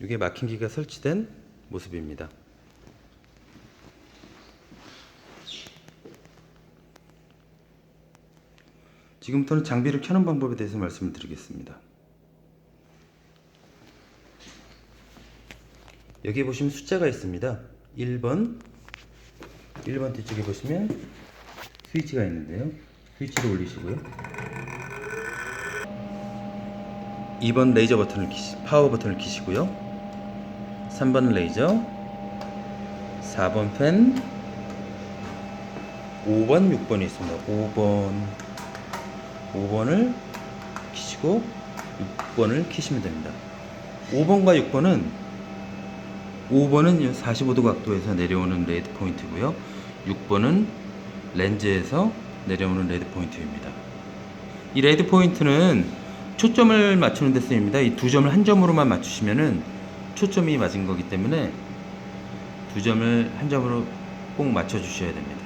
이게 마킹기가 설치된 모습입니다. 지금부터는 장비를 켜는 방법에 대해서 말씀을 드리겠습니다. 여기 보시면 숫자가 있습니다. 1번 1번 뒤쪽에 보시면 스위치가 있는데요. 스위치를 올리시고요. 2번 레이저 버튼을 키시, 파워 버튼을 키시고요. 3번 레이저, 4번 팬, 5번, 6번이 있습니다. 5번, 5번을 키시고 6번을 키시면 됩니다. 5번과 6번은 5번은 45도 각도에서 내려오는 레드 포인트고요. 6번은 렌즈에서 내려오는 레드 포인트입니다. 이 레드 포인트는 초점을 맞추는 데 쓰입니다. 이 두 점을 한 점으로만 맞추시면은 초점이 맞은 거기 때문에 두 점을 한 점으로 꼭 맞춰 주셔야 됩니다.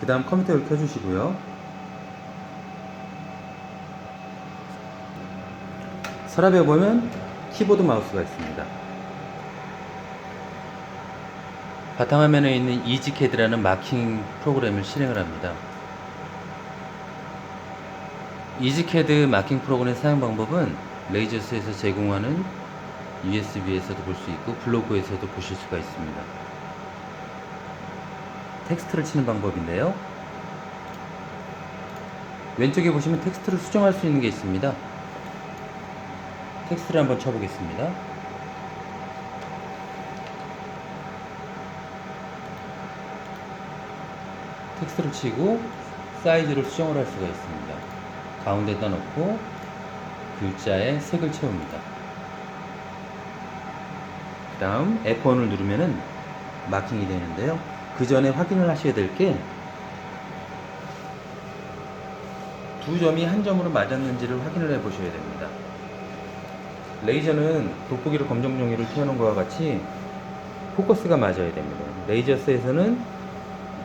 그 다음 컴퓨터를 켜주시고요. 서랍에 보면 키보드 마우스가 있습니다. 바탕화면에 있는 이지캐드라는 마킹 프로그램을 실행을 합니다. 이지캐드 마킹 프로그램 사용 방법은 레이저스에서 제공하는 USB에서도 볼 수 있고 블로그에서도 보실 수가 있습니다. 텍스트를 치는 방법인데요. 왼쪽에 보시면 텍스트를 수정할 수 있는 게 있습니다. 텍스트를 한번 쳐보겠습니다. 텍스트를 치고 사이즈를 수정을 할 수가 있습니다. 가운데다 놓고 글자에 색을 채웁니다. 그 다음 F1을 누르면은 마킹이 되는데요. 그 전에 확인을 하셔야 될 게 두 점이 한 점으로 맞았는지를 확인을 해 보셔야 됩니다. 레이저는 돋보기로 검정 종이를 켜놓은 것과 같이 포커스가 맞아야 됩니다. 레이저스에서는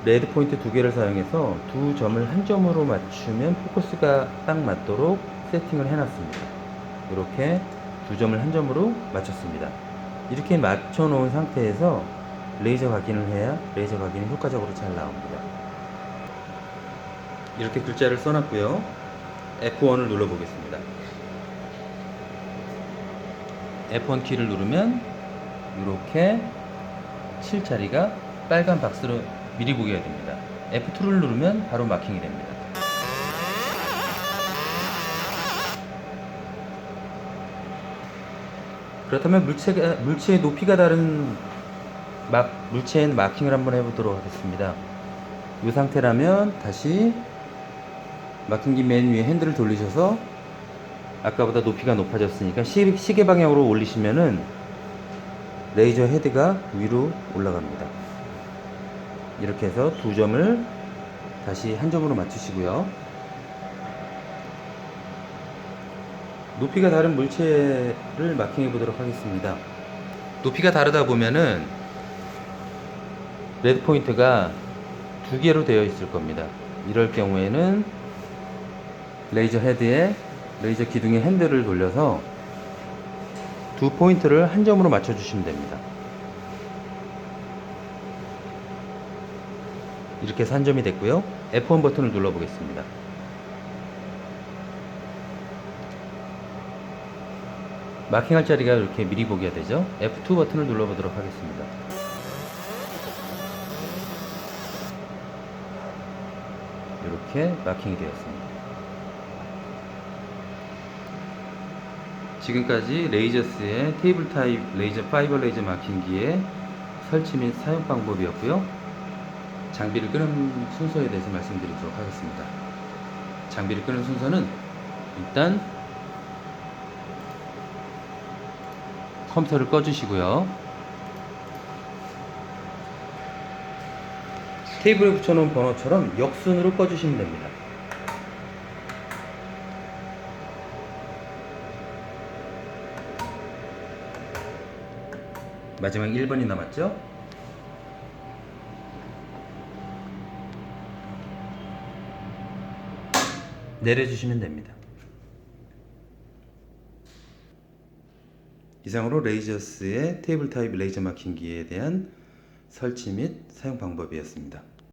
레드 포인트 두 개를 사용해서 두 점을 한 점으로 맞추면 포커스가 딱 맞도록 세팅을 해놨습니다. 이렇게 두 점을 한 점으로 맞췄습니다. 이렇게 맞춰 놓은 상태에서 레이저 각인을 해야 레이저 각인이 효과적으로 잘 나옵니다. 이렇게 글자를 써놨고요. F1을 눌러보겠습니다. F1 키를 누르면 이렇게 칠 자리가 빨간 박스로 미리 보게 됩니다. F2를 누르면 바로 마킹이 됩니다. 그렇다면 물체가 물체의 높이가 다른 막 물체의 마킹을 한번 해보도록 하겠습니다. 이 상태라면 다시 마킹기 맨 위에 핸들을 돌리셔서 아까보다 높이가 높아졌으니까 시, 시계 방향으로 올리시면은 레이저 헤드가 위로 올라갑니다. 이렇게 해서 두 점을 다시 한 점으로 맞추시고요. 높이가 다른 물체를 마킹해 보도록 하겠습니다. 높이가 다르다 보면은 레드 포인트가 두 개로 되어 있을 겁니다. 이럴 경우에는 레이저 헤드에 레이저 기둥의 핸들을 돌려서 두 포인트를 한 점으로 맞춰 주시면 됩니다. 이렇게 해서 한 점이 됐고요. F1 버튼을 눌러 보겠습니다. 마킹할 자리가 이렇게 미리 보기가 되죠. F2 버튼을 눌러 보도록 하겠습니다. 이렇게 마킹이 되었습니다. 지금까지 레이저스의 테이블 타입 레이저 파이버 레이저 마킹기의 설치 및 사용 방법이었고요. 장비를 끄는 순서에 대해서 말씀드리도록 하겠습니다. 장비를 끄는 순서는 일단 컴퓨터를 꺼주시고요. 테이블에 붙여놓은 번호처럼 역순으로 꺼주시면 됩니다. 마지막 1번이 남았죠? 내려주시면 됩니다. 이상으로 레이저스의 테이블 타입 레이저 마킹기에 대한 설치 및 사용 방법이었습니다.